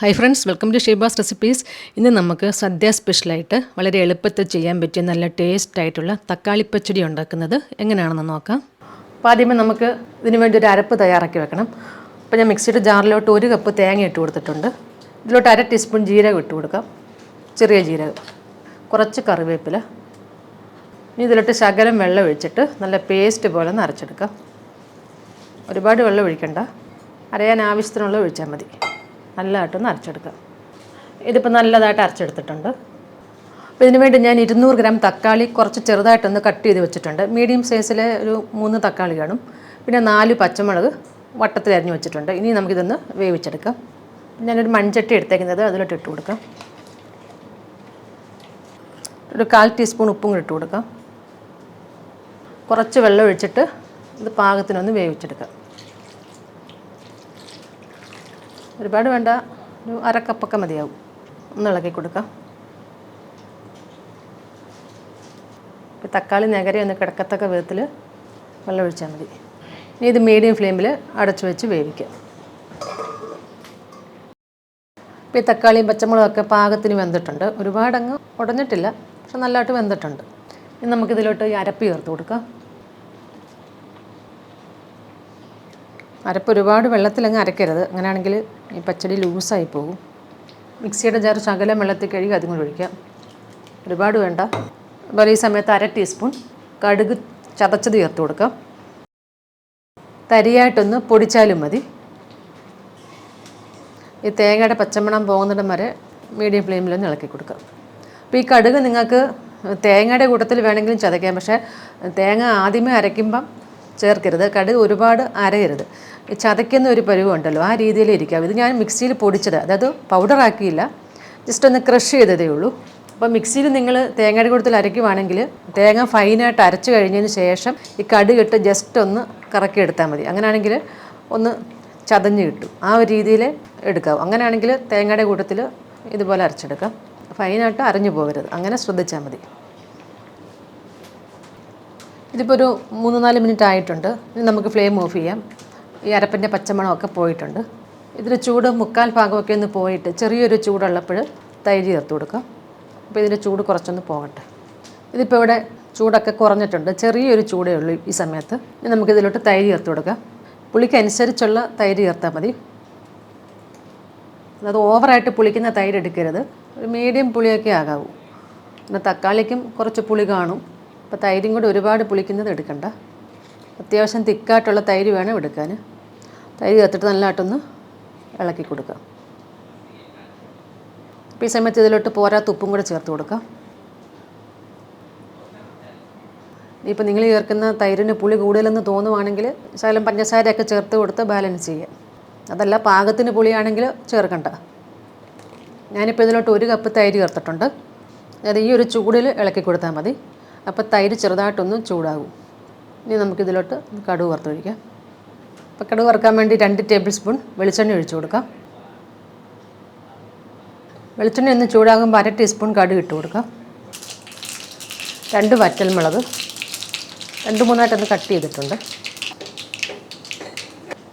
Hi friends welcome to Sheeba's recipes ഇന്ന് നമുക്ക് സദ്യ സ്പെഷ്യലായിട്ട് വളരെ എളുപ്പത്തിൽ ചെയ്യാൻ പറ്റിയ നല്ല ടേസ്റ്റ് ആയിട്ടുള്ള തക്കാളി പച്ചടി ഉണ്ടാക്കുന്നത് എങ്ങനെയാണെന്ന് നോക്കാം. അപ്പോൾ ആദ്യമേ നമുക്ക് ഇതിന് വേണ്ടി ഒരു അരപ്പ് തയ്യാറാക്കി വെക്കണം. അപ്പോൾ ഞാൻ മിക്സിയുടെ ജാറിലോട്ട് ഒരു കപ്പ് തേങ്ങ ഇട്ട് കൊടുത്തിട്ടുണ്ട്. ഇതിലോട്ട് അര ടീസ്പൂൺ ജീരകം ഇട്ട് കൊടുക്കാം. ചെറിയ ജീരകം. കുറച്ച് കറിവേപ്പില. ഇനി ഇതിലോട്ട് ശകലം വെള്ളം ഒഴിച്ചിട്ട് നല്ല പേസ്റ്റ് പോലെ ഒന്ന് അരച്ചെടുക്കാം. ഒരുപാട് വെള്ളം ഒഴിക്കണ്ട. അരയാൻ ആവശ്യത്തിനുള്ള ഒഴിച്ചാൽ മതി. നല്ലതായിട്ടൊന്ന് അരച്ചെടുക്കാം ഇതിപ്പോൾ നല്ലതായിട്ട് അരച്ചെടുത്തിട്ടുണ്ട്. അപ്പോൾ ഇതിന് വേണ്ടി ഞാൻ ഇരുന്നൂറ് ഗ്രാം തക്കാളി കുറച്ച് ചെറുതായിട്ടൊന്ന് കട്ട് ചെയ്ത് വെച്ചിട്ടുണ്ട്. മീഡിയം സൈസിലെ ഒരു മൂന്ന് തക്കാളി കാണും. പിന്നെ നാല് പച്ചമുളക് വട്ടത്തിൽ അരിഞ്ഞ് വെച്ചിട്ടുണ്ട്. ഇനി നമുക്കിതൊന്ന് വേവിച്ചെടുക്കാം. ഞാനൊരു മൺചട്ടി എടുത്തേക്കുന്നത് അതിലോട്ട് ഇട്ട് കൊടുക്കാം. ഒരു കാൽ ടീസ്പൂൺ ഉപ്പും കൂടി ഇട്ട് കൊടുക്കാം. കുറച്ച് വെള്ളം ഒഴിച്ചിട്ട് ഇത് പാകത്തിനൊന്ന് വേവിച്ചെടുക്കാം. ഒരുപാട് വേണ്ട. ഒരു അരക്കപ്പൊക്കെ മതിയാവും. ഒന്ന് ഇളക്കി കൊടുക്കാം. ഇപ്പം തക്കാളി നഗര ഒന്ന് കിടക്കത്തക്ക വിധത്തിൽ വെള്ളം ഒഴിച്ചാൽ മതി. ഇനി ഇത് മീഡിയം ഫ്ലെയിമിൽ അടച്ചു വെച്ച് വേവിക്കാം. ഇപ്പം ഈ തക്കാളിയും പച്ചമുളകൊക്കെ പാകത്തിന് വെന്തിട്ടുണ്ട്. ഒരുപാടങ്ങ് ഉടഞ്ഞിട്ടില്ല പക്ഷെ നല്ലതായിട്ട് വെന്തിട്ടുണ്ട്. ഇനി നമുക്കിതിലോട്ട് ഈ അരപ്പ് ചേർത്ത് കൊടുക്കാം. അരപ്പ് ഒരുപാട് വെള്ളത്തിലങ്ങ് അരക്കരുത്. അങ്ങനെയാണെങ്കിൽ ഈ പച്ചടി ലൂസായി പോകും. മിക്സിയുടെ ജാർ ശകലം വെള്ളത്തിൽ കഴുകി അതും കൂടി ഒഴിക്കാം. ഒരുപാട് വേണ്ട. അതുപോലെ ഈ സമയത്ത് അര ടീസ്പൂൺ കടുക് ചതച്ചത് ചേർത്ത് കൊടുക്കാം. തരിയായിട്ടൊന്ന് പൊടിച്ചാലും മതി. ഈ തേങ്ങയുടെ പച്ചമണം പോകുന്നിടം വരെ മീഡിയം ഫ്ലെയിമിലൊന്ന് ഇളക്കി കൊടുക്കാം. അപ്പോൾ ഈ കടുക് നിങ്ങൾക്ക് തേങ്ങയുടെ കൂട്ടത്തിൽ വേണമെങ്കിലും ചതയ്ക്കാം. പക്ഷേ തേങ്ങ ആദ്യമേ അരയ്ക്കുമ്പം ചേർക്കരുത്. കടുക് ഒരുപാട് അരയരുത്. ചതയ്ക്കുന്ന ഒരു പരുവുണ്ടല്ലോ ആ രീതിയിൽ ഇരിക്കാം ഇത് ഞാൻ മിക്സിയിൽ പൊടിച്ചത്. അതായത് പൗഡറാക്കിയില്ല ജസ്റ്റ് ഒന്ന് ക്രഷ് ചെയ്തതേ ഉള്ളൂ. അപ്പോൾ മിക്സിയിൽ നിങ്ങൾ തേങ്ങയുടെ കൂട്ടത്തിൽ അരയ്ക്കുവാണെങ്കിൽ തേങ്ങ ഫൈനായിട്ട് അരച്ചു കഴിഞ്ഞതിന് ശേഷം ഈ കടുകിട്ട് ജസ്റ്റ് ഒന്ന് കറക്കി എടുത്താൽ മതി. അങ്ങനെയാണെങ്കിൽ ഒന്ന് ചതഞ്ഞ് കിട്ടും. ആ ഒരു രീതിയിൽ എടുക്കാം അങ്ങനെയാണെങ്കിൽ തേങ്ങയുടെ കൂട്ടത്തിൽ ഇതുപോലെ അരച്ചെടുക്കാം. ഫൈനായിട്ട് അരഞ്ഞു പോകരുത്. അങ്ങനെ ശ്രദ്ധിച്ചാൽ മതി. ഇതിപ്പോൾ ഒരു മൂന്ന് നാല് മിനിറ്റ് ആയിട്ടുണ്ട്. ഇനി നമുക്ക് ഫ്ലെയിം ഓഫ് ചെയ്യാം. ഈ അരപ്പിന്റെ പച്ചമണമൊക്കെ പോയിട്ടുണ്ട്. ഇതിന് ചൂട് മുക്കാൽ ഭാഗമൊക്കെ ഒന്ന് പോയിട്ട് ചെറിയൊരു ചൂടുള്ളപ്പോൾ തൈര് ചേർത്ത് കൊടുക്കാം. അപ്പോൾ ഇതിന്റെ ചൂട് കുറച്ചൊന്ന് പോകട്ടെ. ഇതിപ്പോൾ ഇവിടെ ചൂടൊക്കെ കുറഞ്ഞിട്ടുണ്ട്. ചെറിയൊരു ചൂടേ ഉള്ളൂ ഈ സമയത്ത്. ഇനി നമുക്കിതിലോട്ട് തൈര് ചേർത്ത് കൊടുക്കാം. പുളിക്കനുസരിച്ചുള്ള തൈര് ചേർത്താൽ മതി. അത് ഓവറായിട്ട് പുളിക്കുന്ന തൈര് എടുക്കരുത്. ഒരു മീഡിയം പുളിയൊക്കെ ആകാവൂ. പിന്നെ തക്കാളിക്കും കുറച്ച് പുളി കാണും. അപ്പോൾ തൈരും കൂടി ഒരുപാട് പുളിക്കുന്നത് എടുക്കണ്ട. അത്യാവശ്യം തിക്കായിട്ടുള്ള തൈര് വേണം എടുക്കാൻ. തൈര് ചേർത്തിട്ട് നല്ലതായിട്ടൊന്ന് ഇളക്കി കൊടുക്കാം. അപ്പോൾ ഈ സമയത്ത് ഇതിലോട്ട് പോരാത്ത ഉപ്പും കൂടെ ചേർത്ത് കൊടുക്കാം. ഇപ്പോൾ നിങ്ങൾ ചേർക്കുന്ന തൈരിന് പുളി കൂടുതലെന്ന് തോന്നുവാണെങ്കിൽ ശകലം പഞ്ചസാരയൊക്കെ ചേർത്ത് കൊടുത്ത് ബാലൻസ് ചെയ്യാം. അതല്ല പാകത്തിന് പുളിയാണെങ്കിൽ ചേർക്കണ്ട. ഞാനിപ്പോൾ ഇതിലോട്ട് ഒരു കപ്പ് തൈര് ചേർത്തിട്ടുണ്ട്. അത് ഈ ഒരു ചൂടിൽ ഇളക്കി കൊടുത്താൽ മതി. അപ്പോൾ തൈര് ചെറുതായിട്ടൊന്ന് ചൂടാകും. ഇനി നമുക്കിതിലോട്ട് കടുക് വറുത്തൊഴിക്കാം. അപ്പോൾ കടുക് വറുക്കാൻ വേണ്ടി രണ്ട് ടേബിൾ സ്പൂൺ വെളിച്ചെണ്ണ ഒഴിച്ചു കൊടുക്കാം. വെളിച്ചെണ്ണ ഒന്ന് ചൂടാകുമ്പോൾ അര ടീസ്പൂൺ കടുക് ഇട്ട് കൊടുക്കാം. രണ്ട് വറ്റൽമുളക്. രണ്ട് മൂന്നായിട്ടൊന്ന് കട്ട് ചെയ്തിട്ടുണ്ട്.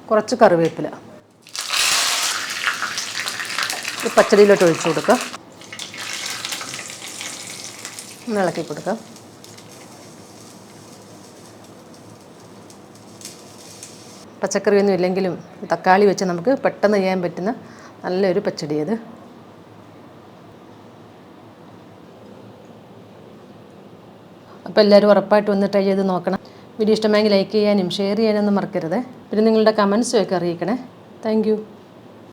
കുറച്ച് കറിവേപ്പില. ഈ പച്ചടിയിലോട്ട് ഒഴിച്ചു കൊടുക്കാം. ഒന്ന് ഇളക്കി കൊടുക്കാം. പച്ചക്കറിയൊന്നും ഇല്ലെങ്കിലും തക്കാളി വെച്ച് നമുക്ക് പെട്ടെന്ന് ചെയ്യാൻ പറ്റുന്ന നല്ലൊരു പച്ചടി അത്. അപ്പോൾ എല്ലാവരും ഉറപ്പായിട്ട് ഒന്ന് ട്രൈ ചെയ്ത് നോക്കണം. വീഡിയോ ഇഷ്ടമായെങ്കിൽ ലൈക്ക് ചെയ്യാനും ഷെയർ ചെയ്യാനൊന്നും മറക്കരുത്. പിന്നെ നിങ്ങളുടെ കമൻസും ഒക്കെ അറിയിക്കണേ. താങ്ക്